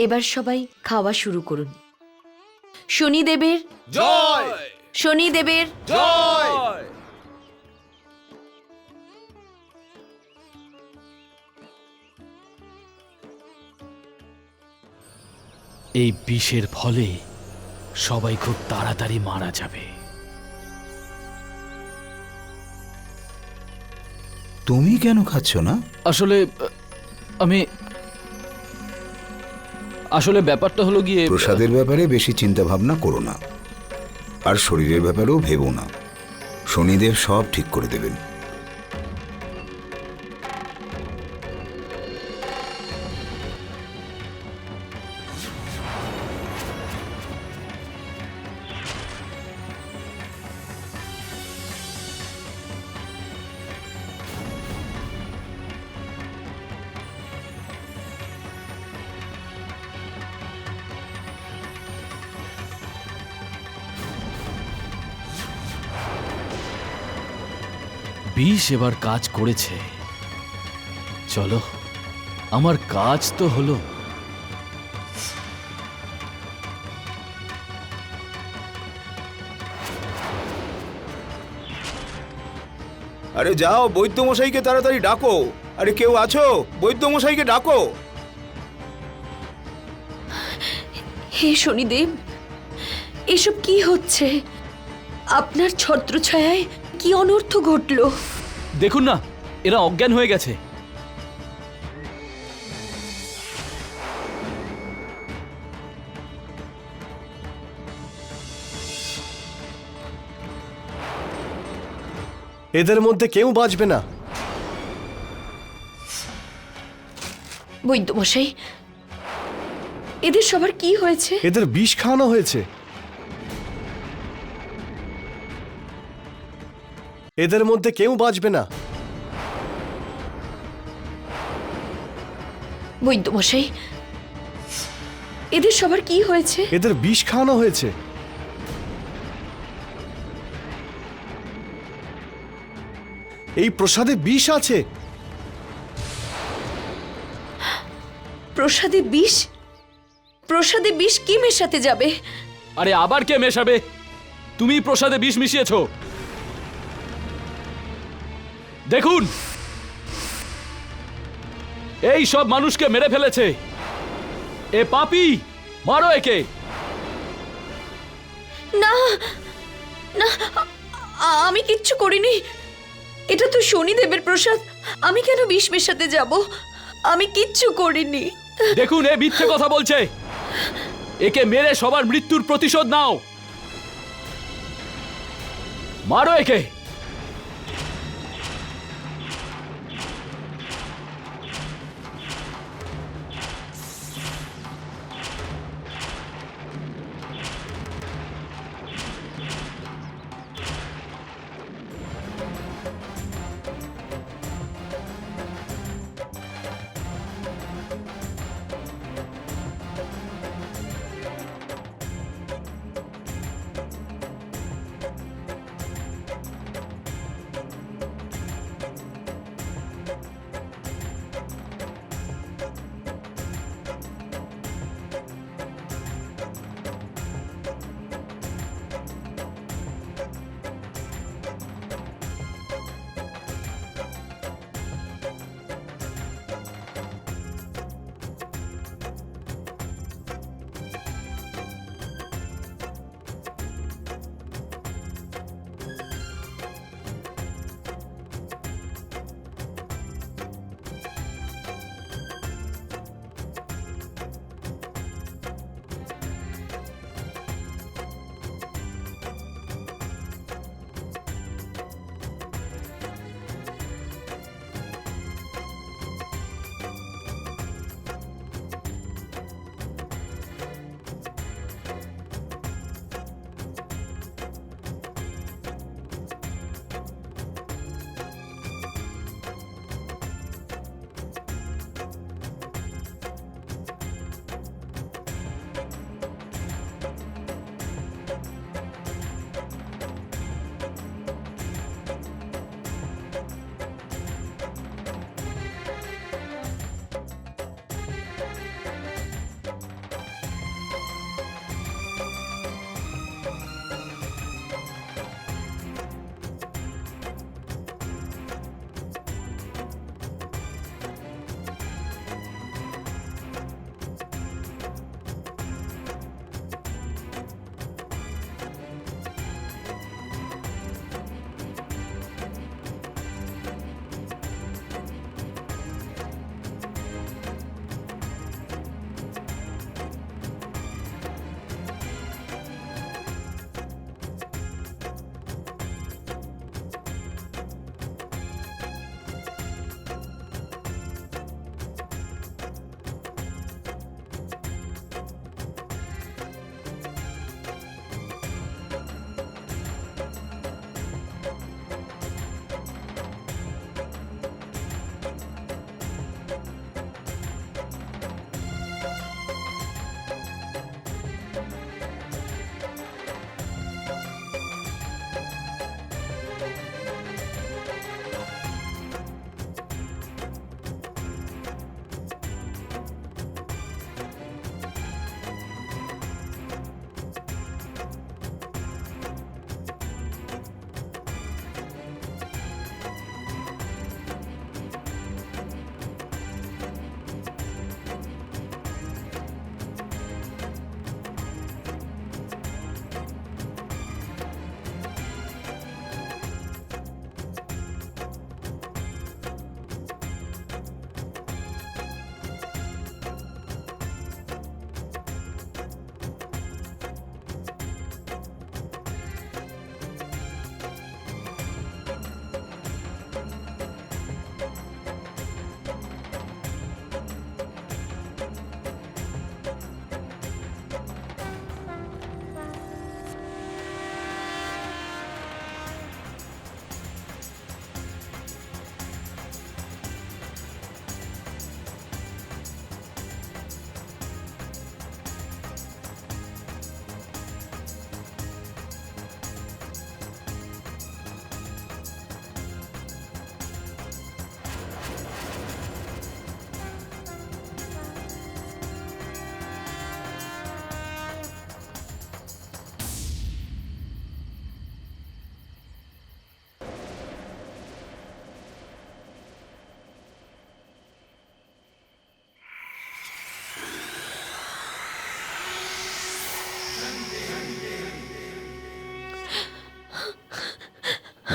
এবার সবাই খাওয়া শুরু করুন। শনিদেবের জয়! শনিদেবের জয়! এই বিষের ফলে সবাই খুব তাড়াতাড়ি মারা যাবে। তুমি কেন খাচ্ছ না? আসলে আমি আসলে ব্যাপারটা হলো গিয়ে, প্রসাদের ব্যাপারে বেশি চিন্তা ভাবনা করো না। আর শরীরের ব্যাপারেও ভেবো না। শনিদেব সব ঠিক করে দেবেন। বিষ এবার কাজ করেছে। চলো আমার কাজ তো হলো। আরে যাও বৈদ্য মশাইকে তাড়াতাড়ি ডাকো। আরে কেউ আছো? বৈদ্য মশাইকে ডাকো। হে শনিদেব এসব কি হচ্ছে? আপনার ছত্রছায়ায় কি অনর্থ ঘটলো? দেখুন না এরা অজ্ঞান হয়ে গেছে। এদের মধ্যে কেউ বাঁচবে না। বৈদ্যমশাই এদের সবার কি হয়েছে? এদের বিষ খাওয়ানো হয়েছে। এদের মধ্যে কেউ বাঁচবে না। বৈদ্যমশাই এদের সবার কি হয়েছে? এদের বিষ খাওয়ানো হয়েছে। এই প্রসাদে বিষ আছে। প্রসাদে বিষ? প্রসাদে বিষ কি মেশাতে যাবে? আরে আবার কে মেশাবে? তুমি প্রসাদে বিষ মিশিয়েছ। দেখুন। এই সব মানুষকে মেরে ফেলেছে। এ পাপি মারো একে। না না আমি কিচ্ছু করিনি। এটা তো শনিদেবের প্রসাদ। আমি কেন বিষ মেশাতে যাব? আমি কিচ্ছু করিনি। দেখুন এ মিথ্যে কথা বলছে। একে মেরে সবার মৃত্যুর প্রতিশোধ নাও। মারো একে।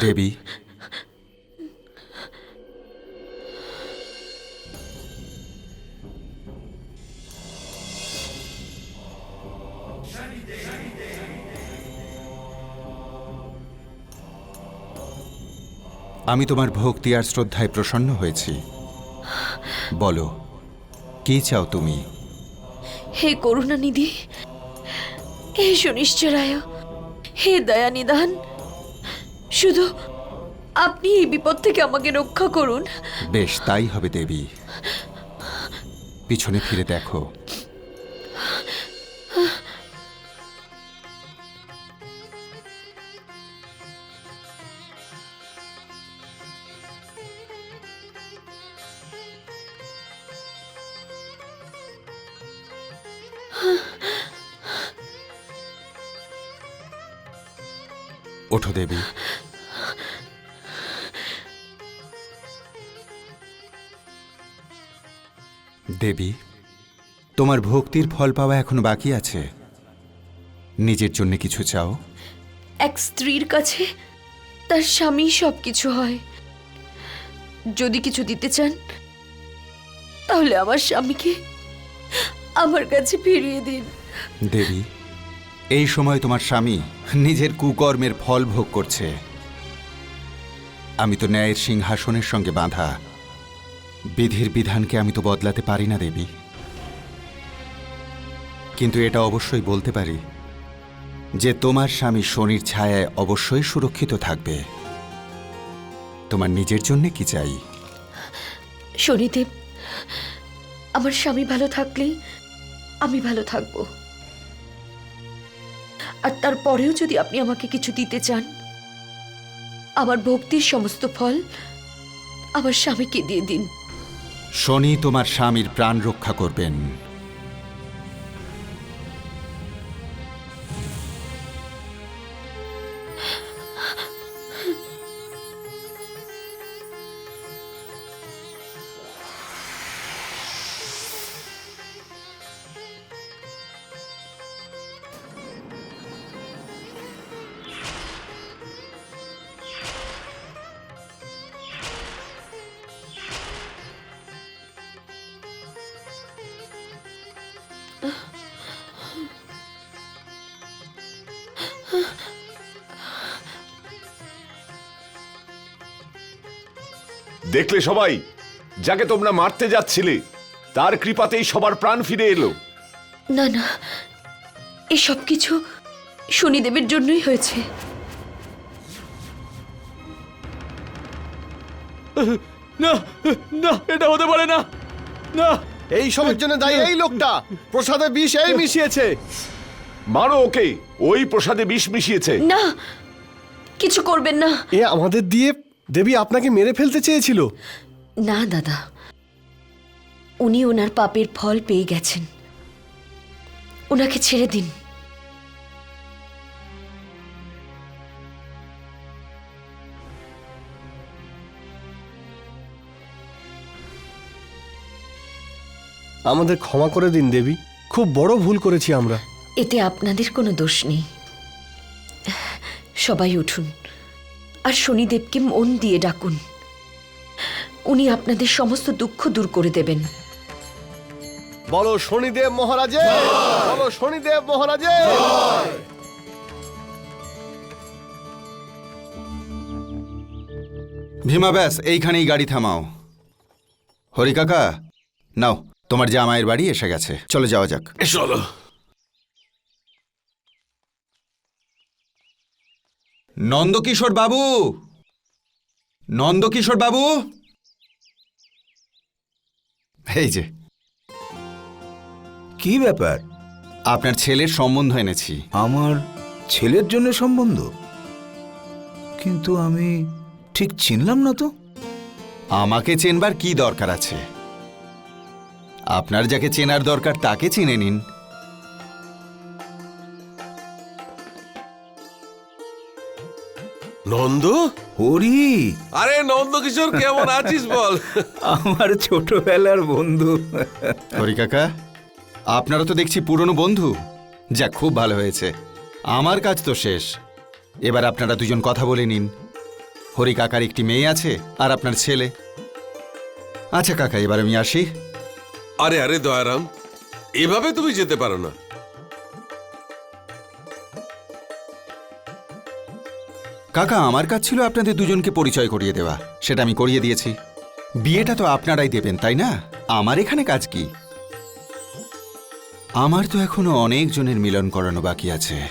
দেবী। আমি তোমার ভক্তি আর শ্রদ্ধায় প্রসন্ন হয়েছি। বলো, কি চাও তুমি? হে করুণানিধি, হে সুনিশ্চরায়, হে দয়ানিধান শুধু আপনি এই বিপদ থেকে আমাকে রক্ষা করুন। বেশ, তাই হবে দেবী। পিছনে ফিরে দেখো। ওঠো দেবী। দেবী তোমার ভক্তির ফল পাওয়া এখনও বাকি আছে? নিজের জন্য কিছু চাও? এক স্ত্রীর কাছে তার স্বামী সব কিছু হয়। যদি কিছু দিতে চান তাহলে আমার স্বামীকে আমার কাছে ফিরিয়ে দিন। দেবী এই সময় তোমার স্বামী নিজের কুকর্মের ফল ভোগ করছে। আমি তো ন্যায়ের সিংহাসনের সঙ্গে বাঁধা। বিধির বিধানকে আমি তো বদলাতে পারি না, দেবী। কিন্তু এটা অবশ্যই বলতে পারি যে তোমার স্বামী শনির ছায়ায় অবশ্যই সুরক্ষিত থাকবে। তোমার নিজের জন্য কি চাই? শনিদেব, আমার স্বামী ভালো থাকলেই আমি ভালো থাকব। আর তারপরেও যদি আপনি আমাকে কিছু দিতে চান, আমার ভক্তির সমস্ত ফল আমার স্বামীকে দিয়ে দিন। শনি তোমার স্বামীর প্রাণ রক্ষা করবেন। দেখলে সবাই যাকে তোমরা মারতে যাচ্ছিলে তার কৃপাতেই সবার প্রাণ ফিরে এলো। না না এসব কিছু শনিদেবের জন্যই হয়েছে। না না এটা হতে পারে না না। এই সবের জন্য দায়ী এই লোকটা। প্রসাদে বিষ এই মিশিয়েছে। মারো ওকে ওই প্রসাদে বিষ মিশিয়েছে। না কিছু করবেন না। এ আমাদের দিয়ে দেবী আপনাকে মেরে ফেলতে চেয়েছিল। না দাদা। উনি ওনার পাপের ফল পেয়ে গেছেন। ওনাকে ছেড়ে দিন। আমাদের ক্ষমা করে দিন দেবী। খুব বড় ভুল করেছি আমরা। এতে আপনাদের কোনো দোষ নেই। সবাই উঠুন। আর শনিদেবকে মন দিয়ে ডাকুন। উনি আপনাদের সমস্ত দুঃখ দূর করে দেবেন। বলো শনিদেব মহারাজে! বলো শনিদেব মহারাজে! ভীমা ব্যাস এইখানেই গাড়ি থামাও। হরি কাকা নাও তোমার জামাইয়ের বাড়ি এসে গেছে। চলে যাওয়া যাক। চলো। নন্দকিশোর বাবু! নন্দকিশোর বাবু! এই যে। কি ব্যাপার? আপনার ছেলের সম্বন্ধ এনেছি। আমার ছেলের জন্য সম্বন্ধ? কিন্তু আমি ঠিক চিনলাম না তো। আমাকে চেনবার কি দরকার আছে? আপনার যাকে চেনার দরকার তাকে চিনে নিন। নন্দ? হরি। আরে নন্দ কিশোর কেমন আছিস বল? আমার ছোটবেলার বন্ধু। হরি কাকা আপনারা তো দেখছি পুরনো বন্ধু। যা খুব ভালো হয়েছে। আমার কাজ তো শেষ। এবার আপনারা দুজন কথা বলে নিন। হরি কাকার একটি মেয়ে আছে আর আপনার ছেলে। আচ্ছা কাকা এবার আমি আসি। আরে আরে দয়ারাম এভাবে তুমি যেতে পারো না। কাকা আমার কাজ ছিল আপনাদের দুজনকে পরিচয় করিয়ে দেওয়া। সেটা আমি করিয়ে দিয়েছি। বিয়েটা তো আপনারাই দেবেন তাই না? আমার এখানে কাজ কি? আমার তো এখনও অনেক জনের মিলন করানো বাকি আছে।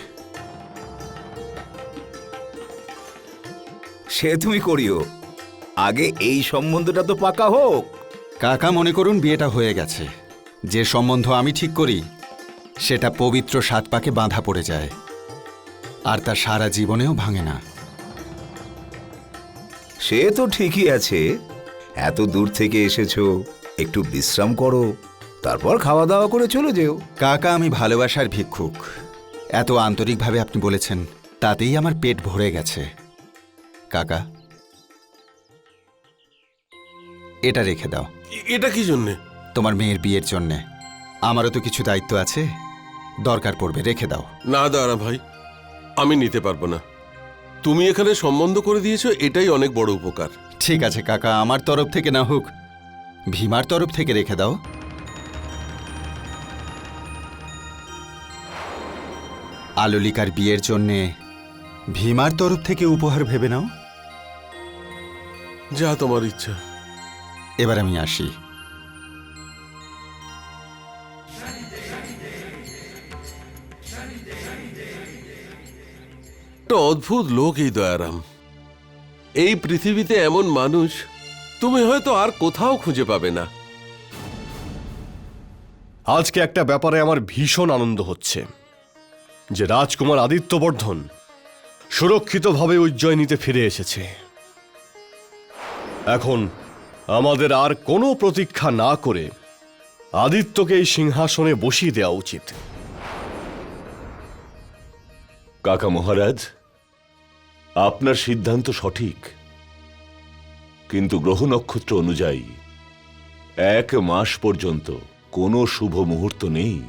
সে তুমি করিও। আগে এই সম্বন্ধটা তো পাকা হোক। কাকা মনে করুন বিয়েটা হয়ে গেছে। যে সম্বন্ধ আমি ঠিক করি সেটা পবিত্র সাত পাকে বাঁধা পড়ে যায়। আর তা সারা জীবনেও ভাঙে না। সে তো ঠিকই আছে। এত দূর থেকে এসেছ একটু বিশ্রাম করো তারপর খাওয়া দাওয়া করে চলে যেও। কাকা আমি ভালোবাসার ভিক্ষুক। এত আন্তরিকভাবে আপনি বলেছেন তাতেই আমার পেট ভরে গেছে। কাকা এটা রেখে দাও। এটা কি জন্যে? তোমার মেয়ের বিয়ের জন্যে। আমারও তো কিছু দায়িত্ব আছে। দরকার পড়বে রেখে দাও। না দাঁড়া ভাই আমি নিতে পারব না। তুমি এখানে সম্বন্ধ করে দিয়েছ এটাই অনেক বড় উপকার। ঠিক আছে কাকা আমার তরফ থেকে না হোক ভীমার তরফ থেকে রেখে দাও। আললিকার বিয়ের জন্যে ভীমার তরফ থেকে উপহার ভেবে নাও। যা তোমার ইচ্ছা। এবার আমি আসি। একটা অদ্ভুত লোক এই দয়ারাম। এই পৃথিবীতে এমন মানুষ তুমি হয়তো আর কোথাও খুঁজে পাবে না। আজকে একটা ব্যাপারে আমার ভীষণ আনন্দ হচ্ছে যে রাজকুমার আদিত্যবর্ধন সুরক্ষিতভাবে উজ্জয়িনীতে ফিরে এসেছে। এখন আমাদের আর কোনো প্রতীক্ষা না করে আদিত্যকে এই সিংহাসনে বসিয়ে দেওয়া উচিত। কাকা মহারাজ আপনার সিদ্ধান্ত সঠিক। কিন্তু গ্রহ নক্ষত্র অনুযায়ী, এক মাস পর্যন্ত কোনো শুভ মুহূর্ত নেই।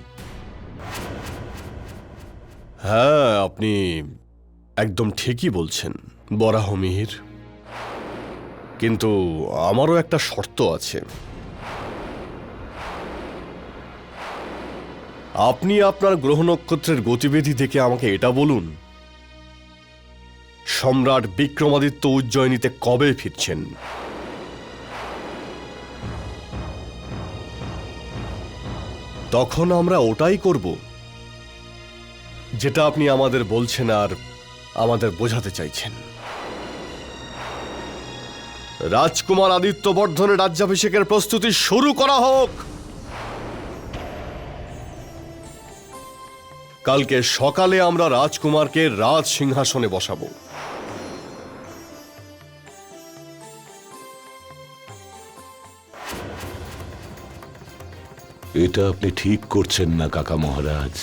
হ্যাঁ আপনি একদম ঠিকই বলছেন বরাহমিহির কিন্তু আমারও একটা শর্ত আছে। আপনি আপনার গ্রহ নক্ষত্রের গতিবিধি দেখে আমাকে এটা বলুন। সম্রাট বিক্রমাদিত্য উজ্জয়িনীতে কবে ফিরছেন? তখন আমরা ওটাই করব। যেটা আপনি আমাদের বলছেন আর আমাদের বোঝাতে চাইছেন। রাজকুমার আদিত্য বর্ধনের রাজ্যাভিষেকের প্রস্তুতি শুরু করা হোক! কালকে সকালে আমরা রাজকুমারকে রাজ সিংহাসনে বসাবো। এটা আপনি ঠিক করছেন না কাকা মহারাজ।